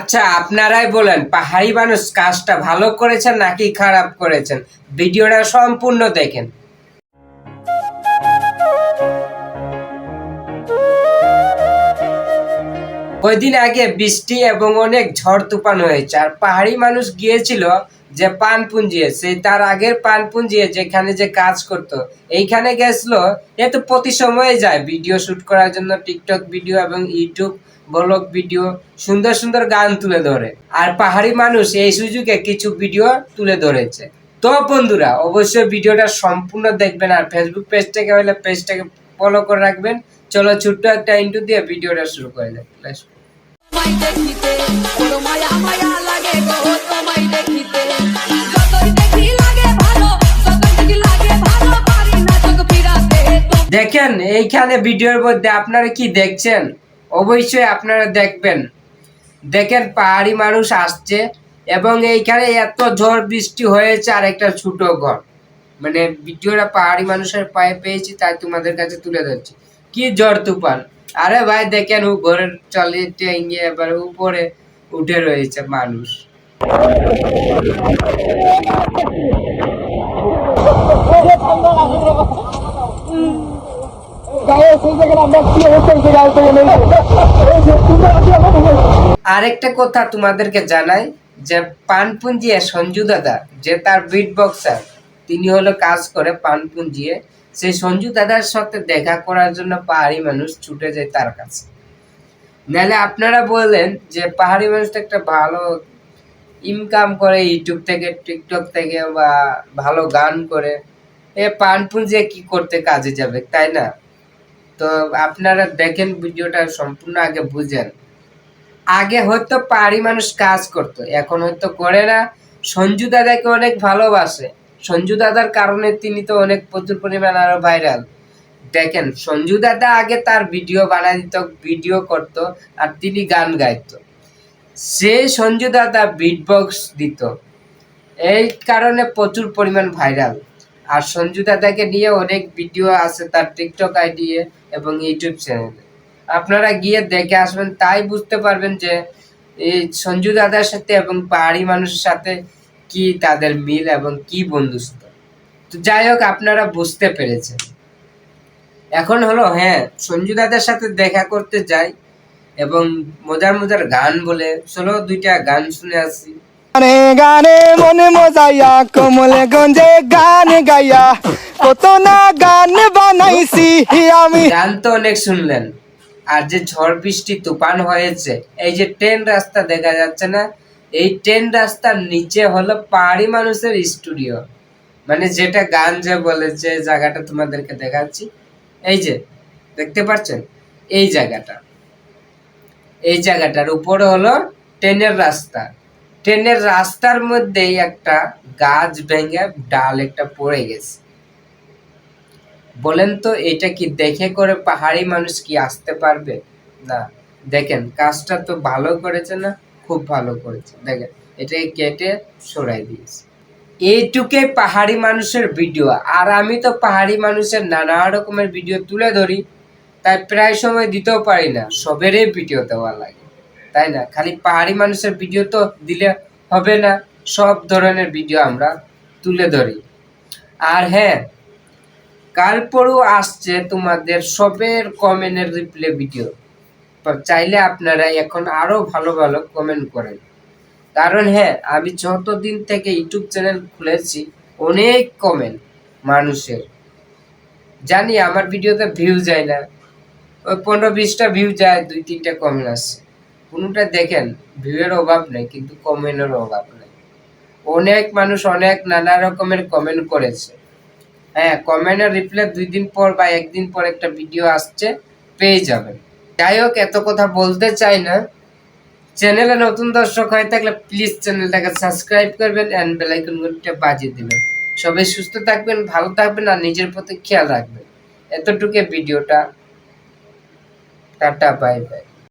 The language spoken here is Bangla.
আচ্ছা আপনারাই বলেন, পাহাড়ি মানুষ কাজটা ভালো করেছেন নাকি খারাপ করেছেন? ভিডিওটা সম্পূর্ণ দেখেন। কয়দিন আগে বৃষ্টি এবং অনেক ঝড় তুফান হয়েছে, আর পাহাড়ি মানুষ গিয়েছিল যে পানপুঞ্জিয়ে সেই তার আগের পানপুঞ্জিয়ে যেখানে যে কাজ করতো। এইখানে গেছিল, এ তো প্রতি সময়ে যায়। ভিডিও শুট করার জন্য টিকটক ভিডিও এবং ইউটিউব ব্লগ ভিডিও সুন্দর সুন্দর গান তুলে ধরে। আর পাহাড়ি মানুষ এই সুযোগে কিছু ভিডিও তুলে ধরেছে। তো বন্ধুরা, অবশ্যই ভিডিওটা সম্পূর্ণ দেখবেন আর ফেসবুক পেজটাকে হলে পেজটাকে ফলো করে রাখবেন। চলো ছোট্ট একটা ইন্টু দিয়ে ভিডিওটা শুরু করে দেয় দেখেন, এইখানে ভিডিওর মধ্যে আপনারা কি দেখছেন? অবশ্যই আপনারা দেখবেন। দেখেন, পাহাড়ি মানুষ আসছে এবং এইখানে এত ঝড় বৃষ্টি হয়েছে আর একটা ছোট ঘর। মানে ভিডিওটা পাহাড়ি মানুষের পায়ে পেয়েছি, তাই তোমাদের কাছে তুলে ধরছি। কি ঝড় তুফান? আরে ভাই, দেখেন, ও ঘরের চলে টেঙ্গে এবার উপরে উঠে রয়েছে মানুষ। আরেকটা কথা তোমাদেরকে জানাই যে পানপুঞ্জিয়ে সঞ্জু দাদা, যে তার বিট বক্সার তিনি হলো কাজ করে পানপুঞ্জিয়ে। সেই সঞ্জু দাদার সাথে দেখা করার জন্য পাহাড়ি মানুষ ছুটে যায় তার কাছে। নাহলে আপনারা বললেন যে পাহাড়ি মানুষ তো একটা ভালো ইনকাম করে ইউটিউব থেকে টিকটক থেকে বা ভালো গান করে। এ পানপুঞ্জিয়ে কি করতে কাজে যাবে, তাই না? তো আপনারা দেখেন ভিডিওটা সম্পূর্ণ আগে বুঝেন। আগে হয়তো পাহাড়ি মানুষ কাজ করতো, এখন হয়তো করে না। সঞ্জু দাদাকে অনেক ভালোবাসে। সঞ্জু দাদার কারণে তিনি তো অনেক প্রচুর পরিমাণ আরও ভাইরাল দেখেন, সঞ্জু দাদা আগে তার ভিডিও বানাই দিত, ভিডিও করত, আর তিনি গান গাইতো। সে সঞ্জু দাদা বিটবক্স দিত। এই কারণে প্রচুর পরিমাণ ভাইরাল আর সঞ্জু দাদাকে নিয়ে অনেক ভিডিও আছে তার টিকটক আইডি এবং ইউটিউব চ্যানেলে আপনারা গিয়ে দেখে আসবেন, তাই বুঝতে পারবেন যে এই সঞ্জু দাদার সাথে এবং পাহাড়ি মানুষের সাথে কি তাদের মিল এবং কি বন্ধুত্ব। তো যাই হোক, আপনারা বুঝতে পেরেছেন। এখন হলো হ্যাঁ সঞ্জু দাদার সাথে দেখা করতে যাই এবং মজার মজার গান বলে, চলো দুইটা গান শুনে আসি। গানে গানে মনে মজাইয়া, কমলে গঞ্জে গান গাইয়া। কত না গান বানাইছি আমি। গান তো অনেক শুনলেন। আর যে ঝড় বৃষ্টি তুফান হয়েছে, এই যে ট্রেন রাস্তা দেখা যাচ্ছে না, এই ট্রেন রাস্তার নিচে হলো পাহাড়ি মানুষের স্টুডিও। মানে যেটা গান যে বলেছে জায়গাটা তোমাদেরকে দেখাচ্ছি। এই যে, দেখতে পাচ্ছেন? এই জায়গাটা। এই জায়গাটার উপরে হলো ট্রেনের রাস্তা। ট্রেনের রাস্তার মধ্যেই একটা গাছ ভেঙে ডাল একটা পড়ে গেছে। বলেন তো, এটা কি দেখে করে পাহাড়ি মানুষ কি আসতে পারবে? না। দেখেন, কাজটা তো ভালো করেছে না, খুব ভালো করেছে। দেখেন এটাকে কেটে সরাই দিয়েছে। এইটুকে পাহাড়ি মানুষের ভিডিও। আর আমি তো পাহাড়ি মানুষের নানা রকমের ভিডিও তুলে ধরি, তাই প্রায় সময় দিতেও পারি না। সবেরই ভিডিও দেওয়া লাগে। তাই না? খালি পাহাড়ি মানুষের ভিডিও তো দিলে হবে না, সব ধরনের ভিডিও আমরা তুলে ধরি। আর হ্যাঁ কাল পরও আসছে তোমাদের সবের কমেন্টের রিপ্লে ভিডিও চাইলে আপনারা এখন আরও ভালো ভালো কমেন্ট করেন। কারণ হ্যাঁ আমি যতদিন থেকে ইউটিউব চ্যানেল খুলেছি, অনেক কমেন্ট মানুষের। জানি আমার ভিডিওতে ভিউ যায় না। ওই পনেরো, বিশটা ভিউ যায়, দুই, তিনটা কমেন্ট আসছে কোনোটা দেখেন, ভিউয়ের অভাব নেই, কিন্তু কমেন্টের অভাব নেই। অনেক মানুষ অনেক নানা রকমের কমেন্ট করেছে। হ্যাঁ কমেন্টের রিপ্লাই দুই দিন পর বা একদিন পর একটা ভিডিও আসছে, পেয়ে যাবেন। যাই হোক, এত কথা বলতে চাই না। চ্যানেলে নতুন দর্শক হয়ে থাকলে প্লিজ চ্যানেলটাকে সাবস্ক্রাইব করবেন অ্যান্ড বেলাইকন ঘণ্টা বাজিয়ে দেবেন। সবাই সুস্থ থাকবেন, ভালো থাকবেন আর নিজের প্রতি খেয়াল রাখবেন। এতটুকু ভিডিওটা। Tata bye bye